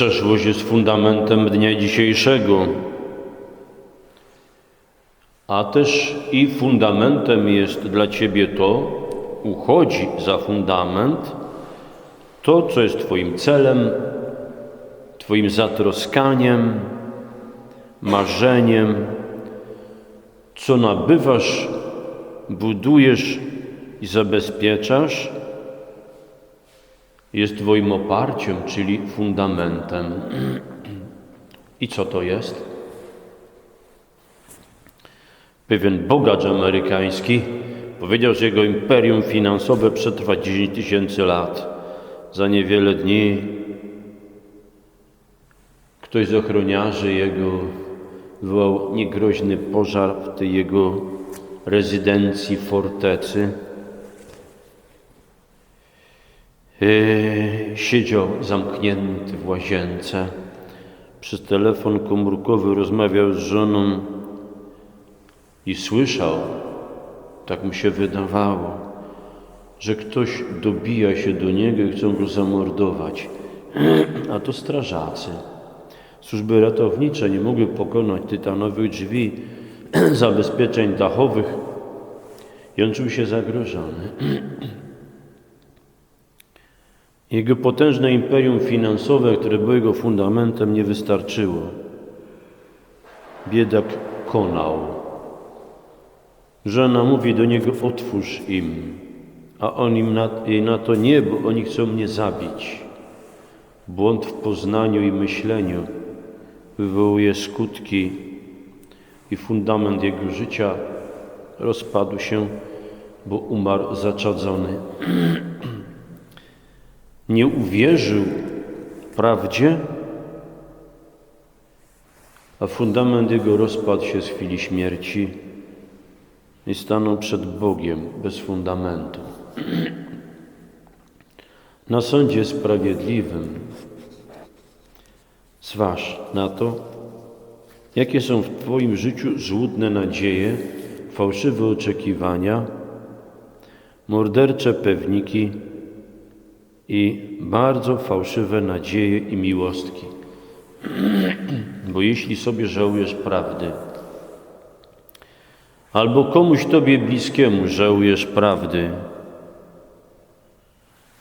Przeszłość jest fundamentem dnia dzisiejszego, a też i fundamentem jest dla Ciebie to, uchodzi za fundament, to, co jest Twoim celem, Twoim zatroskaniem, marzeniem, co nabywasz, budujesz i zabezpieczasz, jest Twoim oparciem, czyli fundamentem. I co to jest? Pewien bogacz amerykański powiedział, że jego imperium finansowe przetrwa 10 tysięcy lat. Za niewiele dni ktoś z ochroniarzy jego wywołał niegroźny pożar w tej jego rezydencji, fortecy. Siedział zamknięty w łazience. Przez telefon komórkowy rozmawiał z żoną i słyszał, tak mu się wydawało, że ktoś dobija się do niego i chcą go zamordować. A to strażacy. Służby ratownicze nie mogły pokonać tytanowych drzwi, zabezpieczeń dachowych i on czuł się zagrożony. Jego potężne imperium finansowe, które było jego fundamentem, nie wystarczyło. Biedak konał. Żona mówi do niego: Otwórz im, a on im na, jej na to nie, bo oni chcą mnie zabić. Błąd w poznaniu i myśleniu wywołuje skutki, i fundament jego życia rozpadł się, bo umarł zaczadzony nie uwierzył prawdzie, a fundament jego rozpadł się z chwili śmierci i stanął przed Bogiem bez fundamentu. Na sądzie sprawiedliwym zważ na to, jakie są w Twoim życiu złudne nadzieje, fałszywe oczekiwania, mordercze pewniki, i bardzo fałszywe nadzieje i miłostki. Bo jeśli sobie żałujesz prawdy, albo komuś Tobie bliskiemu żałujesz prawdy,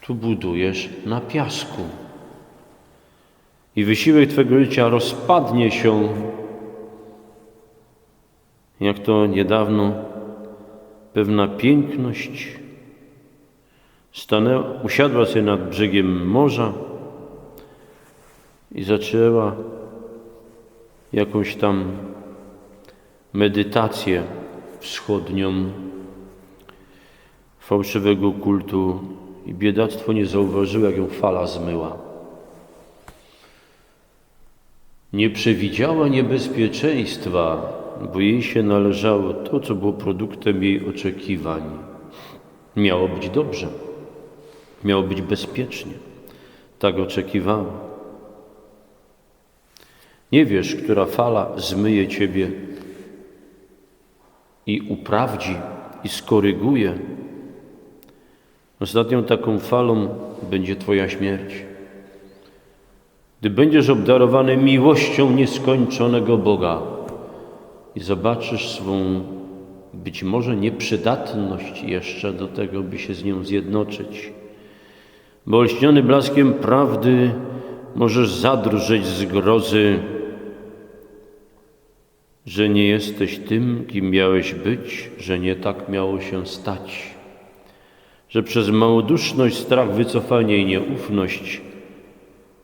tu budujesz na piasku. I wysiłek Twego życia rozpadnie się, jak to niedawno pewna piękność Stanęła, usiadła się nad brzegiem morza i zaczęła jakąś tam medytację wschodnią fałszywego kultu i biedactwo nie zauważyło, jak ją fala zmyła. Nie przewidziała niebezpieczeństwa, bo jej się należało to, co było produktem jej oczekiwań. Miało być dobrze. Miało być bezpiecznie. Tak oczekiwała. Nie wiesz, która fala zmyje ciebie i uprawdzi i skoryguje. Ostatnią taką falą będzie Twoja śmierć. Gdy będziesz obdarowany miłością nieskończonego Boga i zobaczysz swą być może nieprzydatność jeszcze do tego, by się z nią zjednoczyć, bo olśniony blaskiem prawdy możesz zadrżeć z grozy, że nie jesteś tym, kim miałeś być, że nie tak miało się stać, że przez małoduszność, strach, wycofanie i nieufność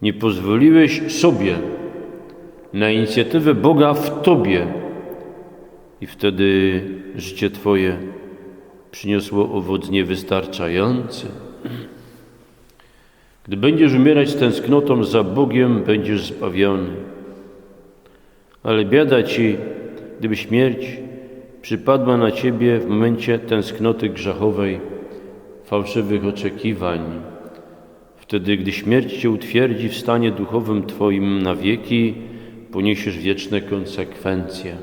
nie pozwoliłeś sobie na inicjatywę Boga w Tobie i wtedy życie Twoje przyniosło owoc niewystarczający. Gdy będziesz umierać z tęsknotą za Bogiem, będziesz zbawiony. Ale biada ci, gdyby śmierć przypadła na ciebie w momencie tęsknoty grzechowej, fałszywych oczekiwań. Wtedy, gdy śmierć cię utwierdzi w stanie duchowym twoim na wieki, poniesiesz wieczne konsekwencje.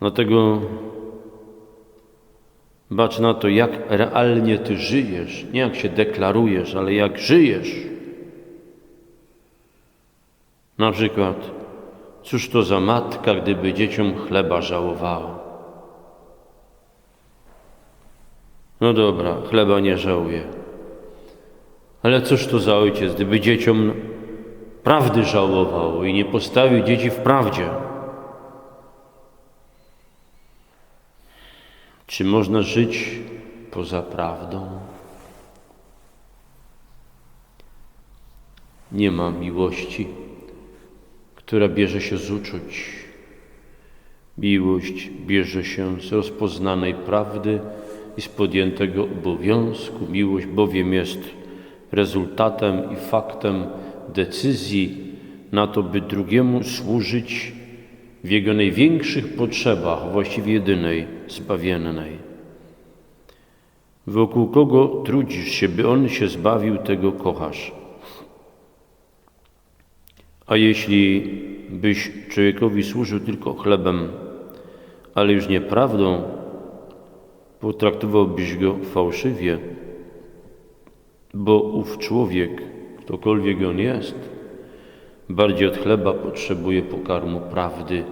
Dlatego Bacz na to, jak realnie Ty żyjesz, nie jak się deklarujesz, ale jak żyjesz. Na przykład, cóż to za matka, gdyby dzieciom chleba żałowała? No dobra, chleba nie żałuje. Ale cóż to za ojciec, gdyby dzieciom prawdy żałował i nie postawił dzieci w prawdzie? Czy można żyć poza prawdą? Nie ma miłości, która bierze się z uczuć. Miłość bierze się z rozpoznanej prawdy i z podjętego obowiązku. Miłość bowiem jest rezultatem i faktem decyzji na to, by drugiemu służyć w jego największych potrzebach, właściwie jedynej, zbawiennej. Wokół kogo trudzisz się, by on się zbawił, tego kochasz. A jeśli byś człowiekowi służył tylko chlebem, ale już nie prawdą, potraktowałbyś go fałszywie, bo ów człowiek, ktokolwiek on jest, bardziej od chleba potrzebuje pokarmu prawdy,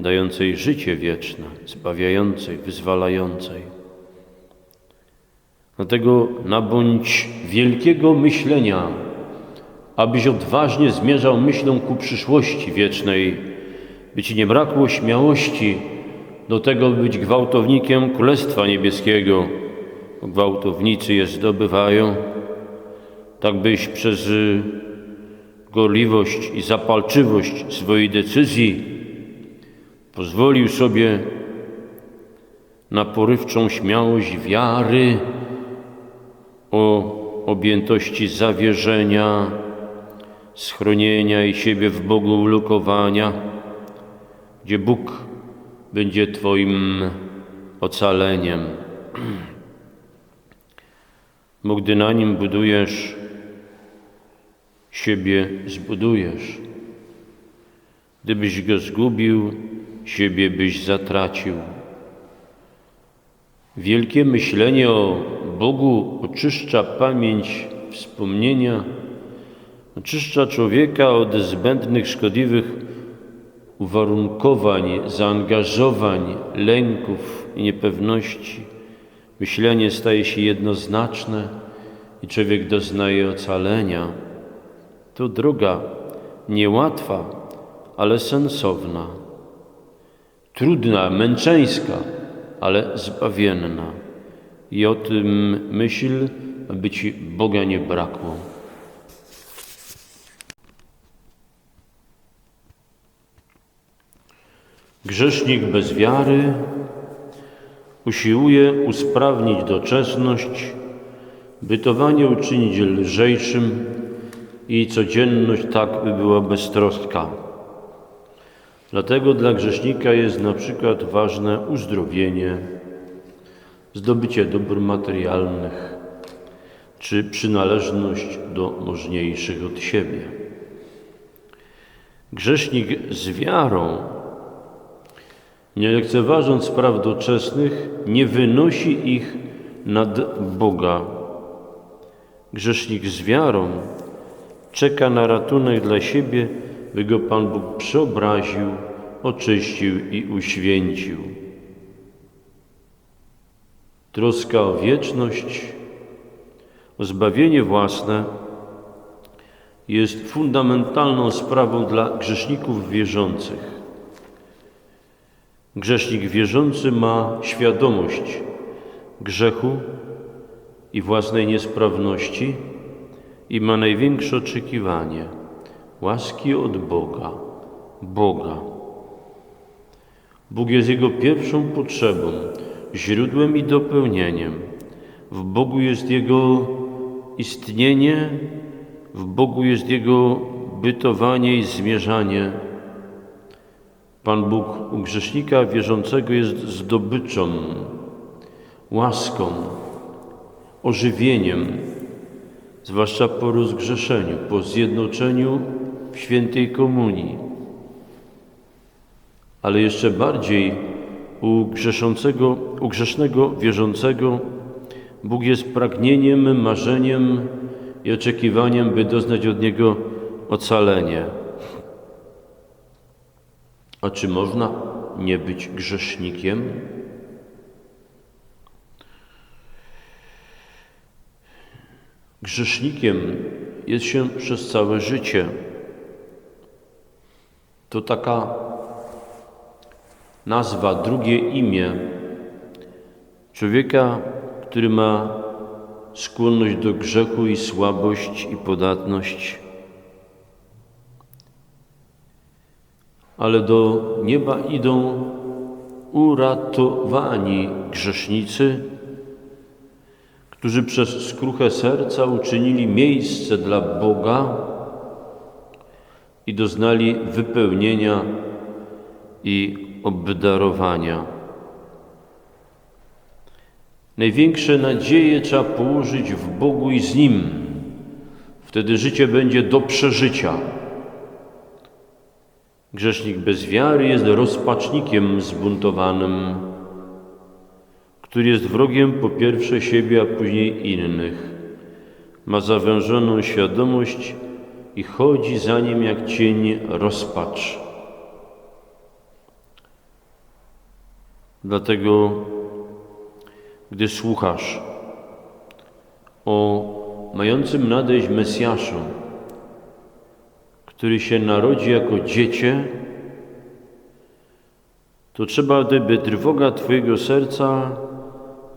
dającej życie wieczne, zbawiającej, wyzwalającej. Dlatego nabądź wielkiego myślenia, abyś odważnie zmierzał myślą ku przyszłości wiecznej, by ci nie brakło śmiałości do tego, by być gwałtownikiem Królestwa Niebieskiego. Gwałtownicy je zdobywają, tak byś przez gorliwość i zapalczywość swojej decyzji pozwolił sobie na porywczą śmiałość wiary o objętości zawierzenia, schronienia i siebie w Bogu ulokowania, gdzie Bóg będzie Twoim ocaleniem. Bo gdy na nim budujesz, siebie zbudujesz. Gdybyś go zgubił, siebie byś zatracił. Wielkie myślenie o Bogu oczyszcza pamięć wspomnienia, oczyszcza człowieka od zbędnych, szkodliwych uwarunkowań, zaangażowań, lęków i niepewności. Myślenie staje się jednoznaczne i człowiek doznaje ocalenia. To droga niełatwa, ale sensowna, trudna, męczeńska, ale zbawienna. I o tym myśl, aby Ci Boga nie brakło. Grzesznik bez wiary usiłuje usprawnić doczesność, bytowanie uczynić lżejszym i codzienność tak, by była beztroska. Dlatego dla grzesznika jest na przykład ważne uzdrowienie, zdobycie dóbr materialnych czy przynależność do możniejszych od siebie. Grzesznik z wiarą nie lekceważąc spraw doczesnych, nie wynosi ich nad Boga. Grzesznik z wiarą czeka na ratunek dla siebie, by go Pan Bóg przeobraził, oczyścił i uświęcił. Troska o wieczność, o zbawienie własne jest fundamentalną sprawą dla grzeszników wierzących. Grzesznik wierzący ma świadomość grzechu i własnej niesprawności i ma największe oczekiwanie łaski od Boga, Boga. Bóg jest jego pierwszą potrzebą, źródłem i dopełnieniem. W Bogu jest jego istnienie, w Bogu jest jego bytowanie i zmierzanie Pan Bóg u grzesznika wierzącego jest zdobyczą, łaską, ożywieniem, zwłaszcza po rozgrzeszeniu, po zjednoczeniu świętej komunii. Ale jeszcze bardziej u grzeszącego, u grzesznego wierzącego Bóg jest pragnieniem, marzeniem i oczekiwaniem, by doznać od Niego ocalenie. A czy można nie być grzesznikiem? Grzesznikiem jest się przez całe życie. To taka nazwa, drugie imię człowieka, który ma skłonność do grzechu i słabość i podatność. Ale do nieba idą uratowani grzesznicy, którzy przez skruchę serca uczynili miejsce dla Boga i doznali wypełnienia i obdarowania. Największe nadzieje trzeba położyć w Bogu i z Nim. Wtedy życie będzie do przeżycia. Grzesznik bez wiary jest rozpacznikiem zbuntowanym, który jest wrogiem po pierwsze siebie, a później innych. Ma zawężoną świadomość i chodzi za nim jak cień rozpacz. Dlatego, gdy słuchasz o mającym nadejść Mesjaszu, który się narodzi jako dziecię, to trzeba, by trwoga Twojego serca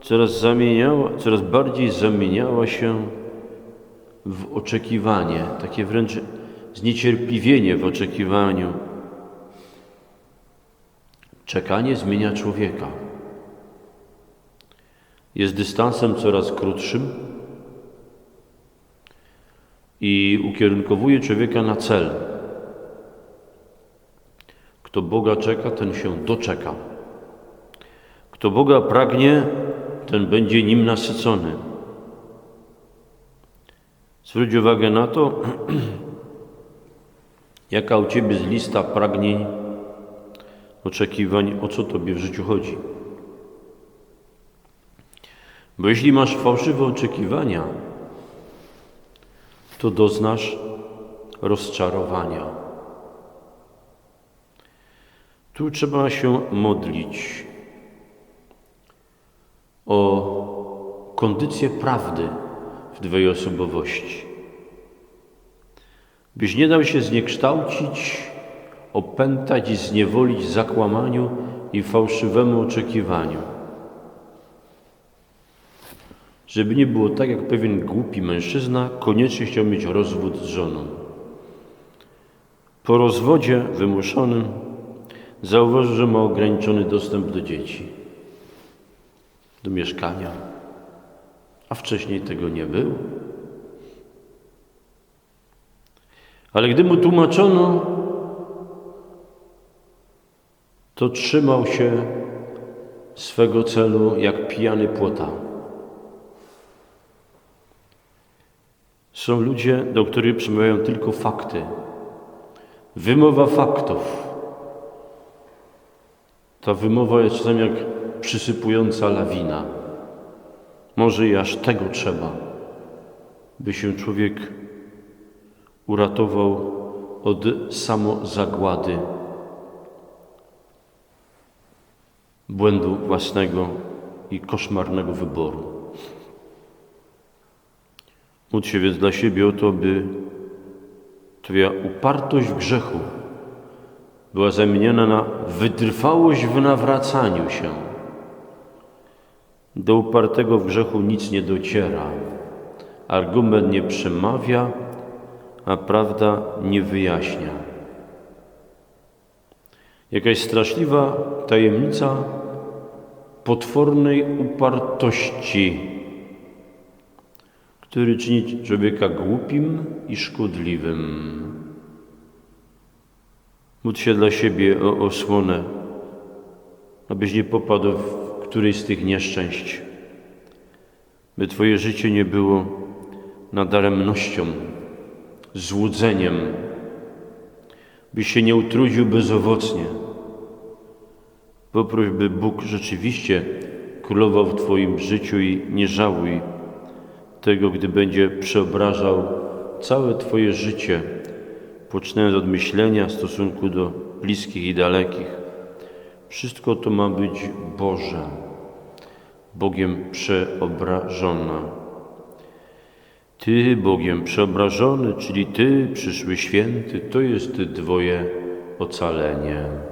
coraz, zamieniała, coraz bardziej zamieniała się w oczekiwanie, takie wręcz zniecierpliwienie w oczekiwaniu. Czekanie zmienia człowieka. Jest dystansem coraz krótszym i ukierunkowuje człowieka na cel. Kto Boga czeka, ten się doczeka. Kto Boga pragnie, ten będzie nim nasycony. Zwróć uwagę na to, jaka u Ciebie jest lista pragnień, oczekiwań, o co Tobie w życiu chodzi. Bo jeśli masz fałszywe oczekiwania, to doznasz rozczarowania. Tu trzeba się modlić o kondycję prawdy Twojej osobowości. Byś nie dał się zniekształcić, opętać i zniewolić zakłamaniu i fałszywemu oczekiwaniu. Żeby nie było tak, jak pewien głupi mężczyzna koniecznie chciał mieć rozwód z żoną. Po rozwodzie wymuszonym zauważył, że ma ograniczony dostęp do dzieci, do mieszkania, a wcześniej tego nie było. Ale gdy mu tłumaczono, to trzymał się swego celu jak pijany płota. Są ludzie, do których przemawiają tylko fakty. Wymowa faktów. Ta wymowa jest czasem jak przysypująca lawina. Może i aż tego trzeba, by się człowiek uratował od samozagłady, błędu własnego i koszmarnego wyboru. Módl się więc dla siebie o to, by Twoja upartość w grzechu była zamieniona na wytrwałość w nawracaniu się. Do upartego w grzechu nic nie dociera. Argument nie przemawia, a prawda nie wyjaśnia. Jakaś straszliwa tajemnica potwornej upartości który czyni człowieka głupim i szkodliwym. Módl się dla siebie o osłonę, abyś nie popadł w którejś z tych nieszczęść, by Twoje życie nie było nadaremnością, złudzeniem, byś się nie utrudził bezowocnie, Poproś, by Bóg rzeczywiście królował w Twoim życiu i nie żałuj tego, gdy będzie przeobrażał całe Twoje życie, poczynając od myślenia w stosunku do bliskich i dalekich. Wszystko to ma być Boże, Bogiem przeobrażona. Ty, Bogiem przeobrażony, czyli Ty, przyszły święty, to jest Twoje ocalenie.